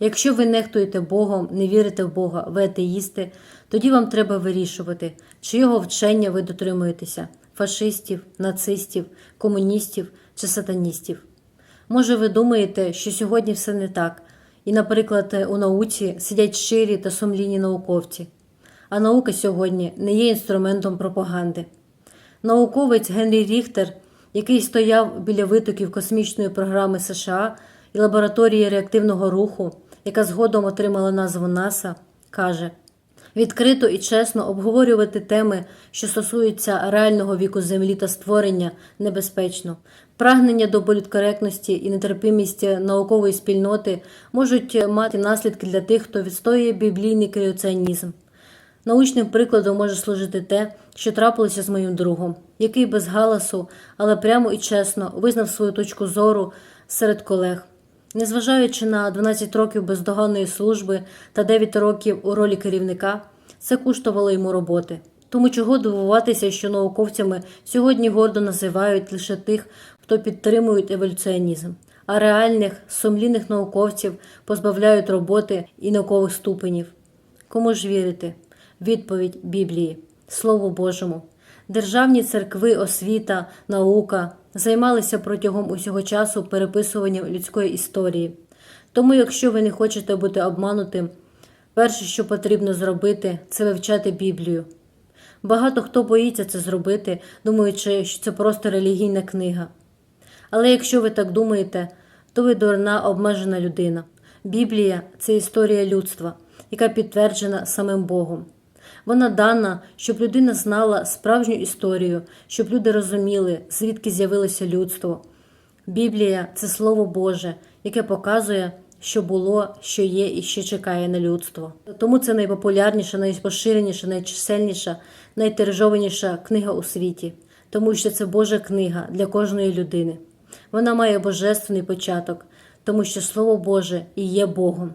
Якщо ви нехтуєте Богом, не вірите в Бога, ви атеїсти, тоді вам треба вирішувати, чи його вчення ви дотримуєтеся фашистів, нацистів, комуністів чи сатаністів. Може, ви думаєте, що сьогодні все не так, і, наприклад, у науці сидять щирі та сумлінні науковці, а наука сьогодні не є інструментом пропаганди. Науковець Генрі Ріхтер, який стояв біля витоків космічної програми США і лабораторії реактивного руху, яка згодом отримала назву НАСА, каже: відкрито і чесно обговорювати теми, що стосуються реального віку Землі та створення, небезпечно. Прагнення до політкоректності і нетерпимість наукової спільноти можуть мати наслідки для тих, хто відстоює біблійний креаціонізм. Научним прикладом може служити те, що трапилося з моїм другом, який без галасу, але прямо і чесно визнав свою точку зору серед колег. Незважаючи на 12 років бездоганної служби та 9 років у ролі керівника, це коштувало йому роботи. Тому чого дивуватися, що науковцями сьогодні гордо називають лише тих, хто підтримують еволюціонізм, а реальних сумлінних науковців позбавляють роботи і наукових ступенів. Кому ж вірити? Відповідь Біблії, Слову Божому. Державні церкви, освіта, наука займалися протягом усього часу переписуванням людської історії. Тому, якщо ви не хочете бути обманутим, перше, що потрібно зробити, це вивчати Біблію. Багато хто боїться це зробити, думаючи, що це просто релігійна книга. Але якщо ви так думаєте, то ви дурна обмежена людина. Біблія це історія людства, яка підтверджена самим Богом. Вона дана, щоб людина знала справжню історію, щоб люди розуміли, звідки з'явилося людство. Біблія це Слово Боже, яке показує, що було, що є і що чекає на людство. Тому це найпопулярніша, найпоширеніша, найчисельніша, найтиражованіша книга у світі, тому що це Божа книга для кожної людини. Вона має божественний початок, тому що Слово Боже і є Богом.